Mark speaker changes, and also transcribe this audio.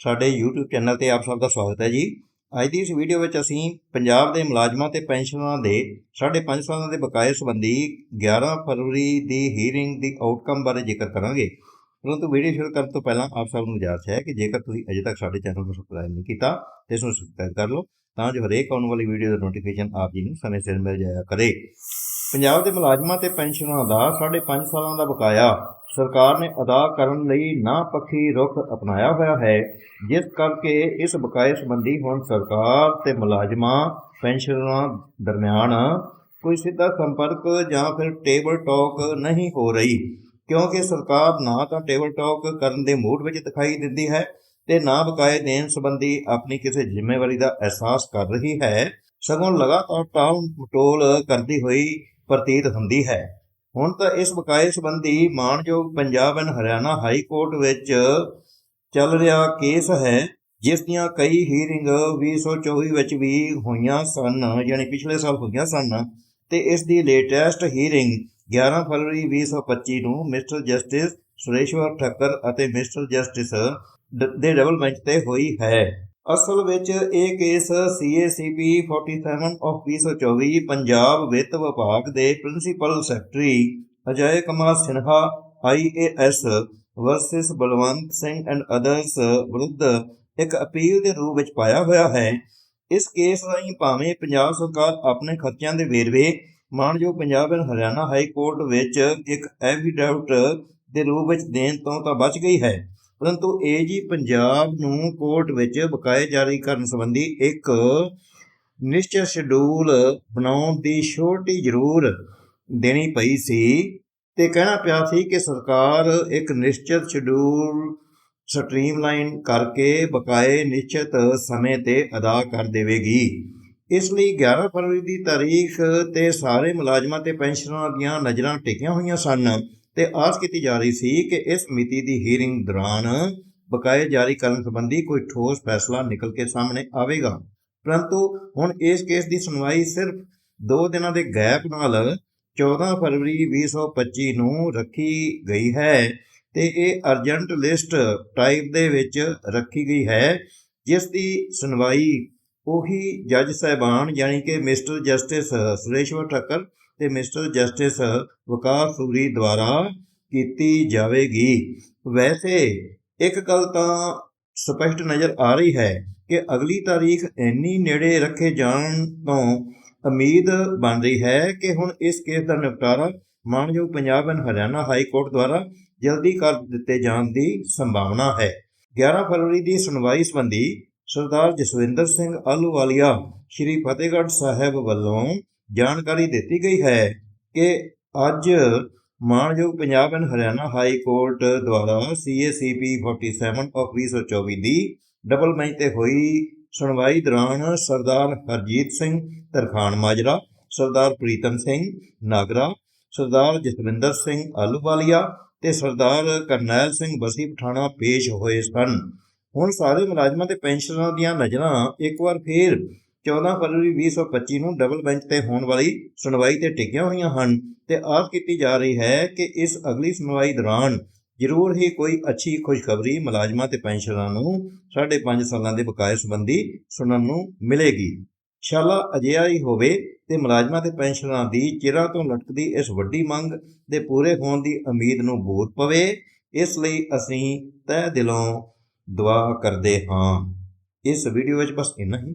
Speaker 1: ਸਾਡੇ YouTube channel ਤੇ ਆਪ ਸਭ ਦਾ ਸਵਾਗਤ ਹੈ ਜੀ। ਅੱਜ ਦੀ ਇਸ ਵੀਡੀਓ ਵਿੱਚ ਅਸੀਂ ਪੰਜਾਬ ਦੇ ਮੁਲਾਜ਼ਮਾਂ ਤੇ ਪੈਨਸ਼ਨਰਾਂ ਦੇ 5.5 ਸਾਲਾਂ ਦੇ ਬਕਾਏ ਸੰਬੰਧੀ 11 ਫਰਵਰੀ ਦੀ ਹੀਅਰਿੰਗ ਦੀ ਆਊਟਕਮ ਬਾਰੇ ਜ਼ਿਕਰ ਕਰਾਂਗੇ। ਪਰੰਤੂ ਵੀਡੀਓ ਸ਼ੁਰੂ ਕਰਨ ਤੋਂ ਪਹਿਲਾਂ ਆਪ ਸਭ ਨੂੰ ਗੁਜ਼ਾਰਿਸ਼ ਹੈ ਕਿ ਜੇਕਰ ਤੁਸੀਂ ਅਜੇ ਤੱਕ ਸਾਡੇ ਚੈਨਲ ਨੂੰ ਸਬਸਕ੍ਰਾਈਬ ਨਹੀਂ ਕੀਤਾ, ਤੇ ਇਸ ਨੂੰ ਸਬਸਕ੍ਰਾਈਬ ਕਰ ਲਓ, ਤਾਂ ਜੋ ਹਰੇਕ ਆਉਣ ਵਾਲੀ ਵੀਡੀਓ ਦਾ ਨੋਟੀਫਿਕੇਸ਼ਨ ਆਪ ਜੀ ਨੂੰ ਸਮੇਂ ਸਿਰ ਮਿਲ ਜਾਇਆ ਕਰੇ। ਪੰਜਾਬ ਦੇ ਮੁਲਾਜ਼ਮਾਂ ਤੇ ਪੈਨਸ਼ਨਰਾਂ ਦਾ 5.5 ਸਾਲਾਂ ਦਾ ਬਕਾਇਆ ਸਰਕਾਰ ਨੇ ਅਦਾ ਕਰਨ ਲਈ ਨਾ ਪੱਖੀ ਰੁਖ ਅਪਣਾਇਆ ਹੋਇਆ ਹੈ, ਜਿਸ ਕਰਕੇ ਇਸ ਬਕਾਏ ਸੰਬੰਧੀ ਹੁਣ ਸਰਕਾਰ ਤੇ ਮੁਲਾਜ਼ਮਾਂ, ਪੈਨਸ਼ਨਰਾਂ ਦਰਮਿਆਨ ਕੋਈ ਸਿੱਧਾ ਸੰਪਰਕ ਜਾਂ ਫਿਰ ਟੇਬਲ ਟਾਕ ਨਹੀਂ ਹੋ ਰਹੀ, ਕਿਉਂਕਿ ਸਰਕਾਰ ਨਾ ਤਾਂ ਟੇਬਲ ਟਾਕ ਕਰਨ ਦੇ ਮੂਡ ਵਿੱਚ ਦਿਖਾਈ ਦਿੰਦੀ ਹੈ ਤੇ ਨਾ ਬਕਾਏ ਦੇਣ ਸੰਬੰਧੀ ਆਪਣੀ ਕਿਸੇ ਜ਼ਿੰਮੇਵਾਰੀ ਦਾ ਅਹਿਸਾਸ ਕਰ ਰਹੀ ਹੈ, ਸਗੋਂ ਲਗਾਤਾਰ ਟਾਲ ਮਟੋਲ ਕਰਦੀ ਹੋਈ ਪ੍ਰਤੀਤ ਹੁੰਦੀ ਹੈ। ਹੁਣ ਤਾਂ ਇਸ ਬਕਾਏ ਸੰਬੰਧੀ ਮਾਣਯੋਗ Punjab and Haryana high court ਵਿੱਚ ਚੱਲ ਰਿਹਾ ਕੇਸ ਹੈ, ਜਿਸ ਦੀਆਂ ਕਈ ਹੀਅਰਿੰਗ 2024 ਵਿੱਚ ਵੀ ਹੋਈਆਂ ਸਨ ਯਾਨੀ ਪਿਛਲੇ ਸਾਲ ਹੋਈਆਂ ਸਨ ਤੇ ਇਸ ਦੀ ਲੇਟੈਸਟ ਹੀਰਿੰਗ 11 ਫਰਵਰੀ 2025 ਨੂੰ ਮਿਸਟਰ ਜਸਟਿਸ ਸੁਰੇਸ਼ਵਰ ਠੱਕਰ ਅਤੇ ਮਿਸਟਰ ਜਸਟਿਸ ਡ- ਦੇ ਡਬਲ ਬੈਂਚ ਤੇ ਹੋਈ ਹੈ। ਅਸਲ ਵਿੱਚ ਇਹ ਕੇਸ CACP 47 ਆਫ 2024 ਪੰਜਾਬ ਵਿੱਤ ਵਿਭਾਗ ਦੇ principal secretary Ajay Kumar Sinha IAS versus Balwant Singh and others ਵਿਰੁੱਧ ਇੱਕ ਅਪੀਲ ਦੇ ਰੂਪ ਵਿੱਚ ਪਾਇਆ ਹੋਇਆ ਹੈ। ਇਸ ਕੇਸ ਰਾਹੀਂ ਭਾਵੇਂ ਪੰਜਾਬ ਸਰਕਾਰ ਆਪਣੇ ਖਰਚਿਆਂ ਦੇ ਵੇਰਵੇ ਮਾਣਯੋਗ Punjab and Haryana high court ਵਿੱਚ ਇੱਕ ਐਫੀਡੈਵਿਟ ਦੇ ਰੂਪ ਵਿੱਚ ਦੇਣ ਤੋਂ ਤਾਂ ਬਚ ਗਈ ਹੈ। ਪਰੰਤੂ ਏਜੀ ਪੰਜਾਬ ਨੂੰ ਕੋਰਟ ਵਿੱਚ ਬਕਾਏ ਜਾਰੀ ਕਰਨ ਸੰਬੰਧੀ ਇੱਕ ਨਿਸ਼ਚਿਤ ਸ਼ਡਿਊਲ ਬਣਾਉਣ ਦੀ ਛੋਟੀ ਜ਼ਰੂਰ ਦੇਣੀ ਪਈ ਸੀ ਤੇ ਕਹਿਣਾ ਪਿਆ ਸੀ ਕਿ ਸਰਕਾਰ ਇੱਕ ਨਿਸ਼ਚਿਤ ਸ਼ਡਿਊਲ ਸਟ੍ਰੀਮਲਾਈਨ ਕਰਕੇ ਬਕਾਏ ਨਿਸ਼ਚਿਤ ਸਮੇਂ ਤੇ ਅਦਾ ਕਰ ਦੇਵੇਗੀ। ਇਸ ਲਈ 11 ਫਰਵਰੀ ਦੀ ਤਾਰੀਖ ਤੇ ਸਾਰੇ ਮੁਲਾਜ਼ਮਾਂ ਤੇ ਪੈਨਸ਼ਨਰਾਂ ਦੀਆਂ ਨਜ਼ਰਾਂ ਟਿਕੀਆਂ ਹੋਈਆਂ ਸਨ। ਤੇ ਆਸ ਕੀਤੀ ਜਾ ਰਹੀ ਸੀ ਕਿ ਇਸ ਮਿਤੀ ਦੀ ਹੀਅਰਿੰਗ ਦੌਰਾਨ ਬਕਾਏ ਜਾਰੀ ਕਰਨ ਸੰਬੰਧੀ ਕੋਈ ਠੋਸ ਫੈਸਲਾ ਨਿਕਲ ਕੇ ਸਾਹਮਣੇ ਆਵੇਗਾ। ਪਰੰਤੂ ਹੁਣ ਇਸ ਕੇਸ ਦੀ ਸੁਣਵਾਈ ਸਿਰਫ 2 ਦਿਨਾਂ ਦੇ ਗੈਪ ਨਾਲ 14 ਫਰਵਰੀ 2025 ਨੂੰ ਰੱਖੀ ਗਈ ਹੈ ਤੇ ਇਹ ਅਰਜੈਂਟ ਲਿਸਟ ਟਾਈਪ ਦੇ ਵਿੱਚ ਰੱਖੀ ਗਈ ਹੈ, ਜਿਸ ਦੀ ਸੁਣਵਾਈ ਉਹੀ ਜੱਜ ਸਾਹਿਬਾਨ ਯਾਨੀ ਕਿ ਮਿਸਟਰ ਜਸਟਿਸ ਸੁਰੇਸ਼ਵਰ ਠੱਕਰ ਤੇ ਮਿਸਟਰ ਜਸਟਿਸ ਵਕਾਰ ਸੂਰੀ ਦੁਆਰਾ ਕੀਤੀ ਜਾਵੇਗੀ। ਵੈਸੇ ਇੱਕ ਗੱਲ ਤਾਂ ਸਪਸ਼ਟ ਨਜ਼ਰ ਆ ਰਹੀ ਹੈ ਕਿ ਅਗਲੀ ਤਾਰੀਖ ਇੰਨੀ ਨੇੜੇ ਰੱਖੇ ਜਾਣ ਤੋਂ ਉਮੀਦ ਬਣ ਰਹੀ ਹੈ ਕਿ ਹੁਣ ਇਸ ਕੇਸ ਦਾ ਨਿਪਟਾਰਾ ਮਾਨਯੋਗ Punjab and Haryana high court ਦੁਆਰਾ ਜਲਦੀ ਕਰ ਦਿੱਤੇ ਜਾਣ ਦੀ ਸੰਭਾਵਨਾ ਹੈ। 11 ਫਰਵਰੀ ਦੀ ਸੁਣਵਾਈ ਸੰਬੰਧੀ ਸਰਦਾਰ ਜਸਵਿੰਦਰ ਸਿੰਘ ਆਲੂਵਾਲੀਆ ਸ਼੍ਰੀ ਫਤਿਹਗੜ੍ਹ ਸਾਹਿਬ ਵੱਲੋਂ ਜਾਣਕਾਰੀ ਦਿੱਤੀ ਗਈ ਹੈ ਕਿ ਅੱਜ ਮਾਣਯੋਗ Punjab and Haryana high court ਦੁਆਰਾ CACP 47 ਆਫ 2024 ਦੀ ਡਬਲ ਬੈਂਚ ਤੇ ਹੋਈ ਸੁਣਵਾਈ ਦੌਰਾਨ ਸਰਦਾਰ ਹਰਜੀਤ ਸਿੰਘ ਤਰਖਾਨ ਮਾਜਰਾ, ਸਰਦਾਰ ਪ੍ਰੀਤਮ ਸਿੰਘ ਨਾਗਰਾ, ਸਰਦਾਰ ਜਸਵਿੰਦਰ ਸਿੰਘ ਆਲੂਵਾਲੀਆ ਤੇ ਸਰਦਾਰ ਕਰਨੈਲ ਸਿੰਘ ਬਸੀ ਪਠਾਣਾ ਪੇਸ਼ ਹੋਏ ਸਨ। ਹੁਣ ਸਾਰੇ ਮੁਲਾਜ਼ਮਾਂ ਤੇ ਪੈਨਸ਼ਨਰਾਂ ਦੀਆਂ ਨਜ਼ਰਾਂ ਇੱਕ ਵਾਰ ਫੇਰ 14 ਫਰਵਰੀ 2025 ਨੂੰ ਡਬਲ ਬੈਂਚ ਤੇ ਹੋਣ ਵਾਲੀ ਸੁਣਵਾਈ ਤੇ ਟਿਕੀਆਂ ਹੋਈਆਂ ਹਨ ਤੇ ਆਸ ਕੀਤੀ ਜਾ ਰਹੀ ਹੈ ਕਿ ਇਸ ਅਗਲੀ ਸੁਣਵਾਈ ਦੌਰਾਨ ਜ਼ਰੂਰ ਹੀ ਕੋਈ ਅੱਛੀ ਖੁਸ਼ਖਬਰੀ ਮੁਲਾਜ਼ਮਾਂ ਤੇ ਪੈਨਸ਼ਨਰਾਂ ਨੂੰ 5.5 ਸਾਲਾਂ ਦੇ ਬਕਾਏ ਸੰਬੰਧੀ ਸੁਣਨ ਨੂੰ ਮਿਲੇਗੀ। ਸ਼ਾਲਾ ਅਜਿਹਾ ਹੀ ਹੋਵੇ ਤੇ ਮੁਲਾਜ਼ਮਾਂ ਤੇ ਪੈਨਸ਼ਨਰਾਂ ਦੀ ਚਿਰਾਂ ਤੋਂ ਲਟਕਦੀ ਇਸ ਵੱਡੀ ਮੰਗ ਦੇ ਪੂਰੇ ਹੋਣ ਦੀ ਉਮੀਦ ਨੂੰ ਬੂਰ ਪਵੇ, ਇਸ ਲਈ ਅਸੀਂ ਤਹਿ ਦਿਲੋਂ ਦੁਆ ਕਰਦੇ ਹਾਂ। ਇਸ ਵੀਡੀਓ ਵਿੱਚ ਬਸ ਇੰਨਾ ਹੀ।